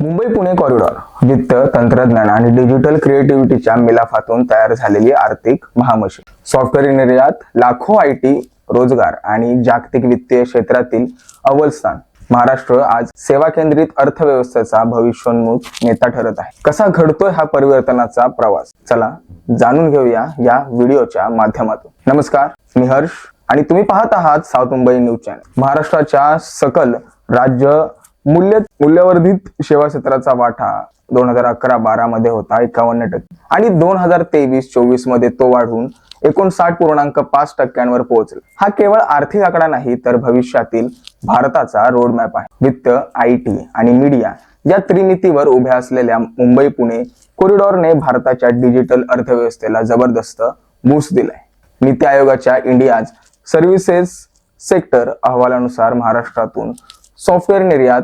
Mumbai Pune corridor वित्त तंत्रज्ञान आणि डिजिटल क्रिएटिव्हिटीच्या मिलाफातून तयार झालेली आर्थिक महामशी सॉफ्टवेअर निर्यात लाखो आय टी रोजगार आणि जागतिक वित्तीय क्षेत्रातील अव्वल स्थान. महाराष्ट्र आज सेवा केंद्रित अर्थव्यवस्थेचा भविष्योन्मुख नेता ठरत आहे. कसा घडतोय हा परिवर्तनाचा प्रवास? चला जाणून घेऊया या व्हिडिओच्या माध्यमातून. नमस्कार मी हर्ष आणि तुम्ही पाहत आहात साऊथ मुंबई न्यूज चॅनल. महाराष्ट्राच्या सकल राज्य मूल्य मूल्यवर्धित सेवा क्षेत्राचा वाटा दोन हजार अकरा बारा मध्ये होता एकावन्न टक्के. आणि दोन हजार तेवीस चोवीसमध्ये तो वाढून एकोणसाठ पूर्णांक पाच टक्क्यांवर पोहोचला. हा केवळ आर्थिक आकडा नाही तर भविष्यातील भारताचा रोडमॅप आहे. वित्त आय टी आणि मीडिया या त्रिमितीवर उभ्या असलेल्या मुंबई पुणे कॉरिडॉरने भारताच्या डिजिटल अर्थव्यवस्थेला जबरदस्त बूस्ट दिलाय. नीती आयोगाच्या इंडियाज सर्व्हिसेस सेक्टर अहवालानुसार महाराष्ट्रातून सॉफ्टवेअर निर्यात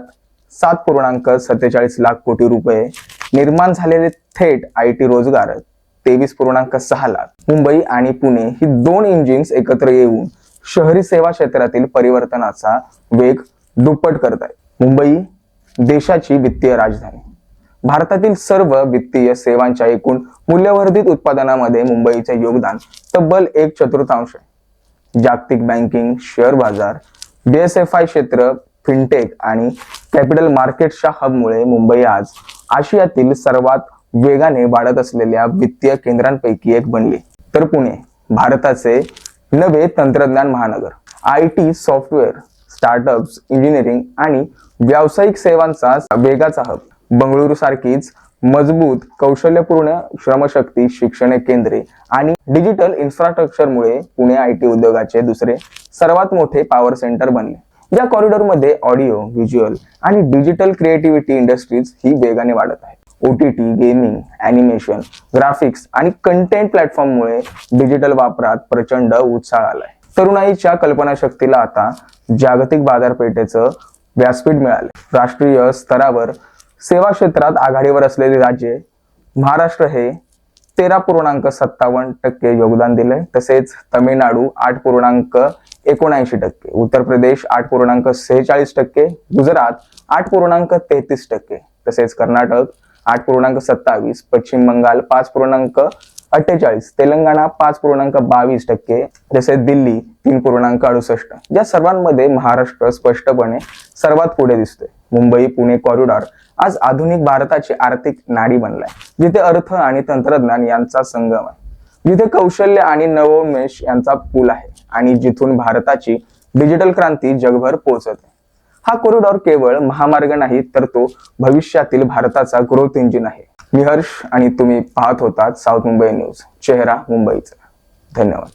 सात पूर्णांक सत्तेचाळीस लाख कोटी रुपये निर्माण झालेले थेट आय टी रोजगार तेवीस पूर्णांक सहा लाख. मुंबई आणि पुणे ही दोन इंजिन्स एकत्र येऊन शहरी सेवा क्षेत्रातील परिवर्तनाचा वेग दुप्पट करत आहे मुंबई देशाची वित्तीय राजधानी. भारतातील सर्व वित्तीय सेवांच्या एकूण मूल्यवर्धित उत्पादनामध्ये मुंबईचे योगदान तब्बल एक चतुर्थांश आहे. जागतिक बँकिंग शेअर बाजार बीएसएफआय क्षेत्र फिनटेक आणि कॅपिटल मार्केटच्या हबमुळे मुंबई आज आशियातील सर्वात वेगाने वाढत असलेल्या वित्तीय केंद्रांपैकी एक बनली. तर पुणे भारताचे नवे तंत्रज्ञान महानगर I T software startups engineering आणि व्यावसायिक सेवांचा वेगाचा हब. बंगळुरू सारखीच मजबूत कौशल्यपूर्ण श्रमशक्ती शिक्षण केंद्रे आणि डिजिटल इन्फ्रास्ट्रक्चरमुळे पुणे आय टी उद्योगाचे दुसरे सर्वात मोठे पॉवर सेंटर बनले. या कॉरिडॉरमध्ये ऑडिओ व्हिज्युअल आणि डिजिटल क्रिएटिव्हिटी इंडस्ट्रीज ही वेगाने वाढत आहे O T T gaming animation graphics आणि कंटेंट प्लॅटफॉर्ममुळे डिजिटल वापरात प्रचंड उत्साह आलाय. तरुणाईच्या कल्पनाशक्तीला आता जागतिक बाजारपेठेचं व्यासपीठ मिळाले राष्ट्रीय स्तरावर सेवा क्षेत्रात आघाडीवर असलेले राज्य महाराष्ट्र हे तेरा पूर्णांक सत्तावन्न टक्के योगदान दिलंय. तसेच तमिळनाडू आठ पूर्णांक एकोणऐंशी टक्के. उत्तर प्रदेश आठ पूर्णांक सेहेचाळीस टक्के. गुजरात आठ पूर्णांक तेहतीस टक्के. तसेच कर्नाटक आठ पूर्णांक सत्तावीस. पश्चिम बंगाल पाच पूर्णांक अठ्ठेचाळीस. तेलंगणा पाच पूर्णांक बावीस टक्के. तसेच दिल्ली तीन पूर्णांक अडुसष्ट. या सर्वांमध्ये महाराष्ट्र स्पष्टपणे सर्वात पुढे दिसतोय. मुंबई पुणे कॉरिडॉर आज आधुनिक भारताची आर्थिक नाडी बनलाय. जिथे अर्थ आणि तंत्रज्ञान यांचा संगम आहे. जिथे कौशल्य आणि नवोन्मेष यांचा पूल आहे. आणि जिथून भारताची डिजिटल क्रांती जगभर पोहोचत. आहे हा कॉरिडॉर केवळ महामार्ग नाही तर तो भविष्यातील भारताचा ग्रोथ इंजिन आहे. मी हर्ष आणि तुम्ही पाहत होतात साऊथ मुंबई न्यूज चेहरा मुंबईचा. धन्यवाद.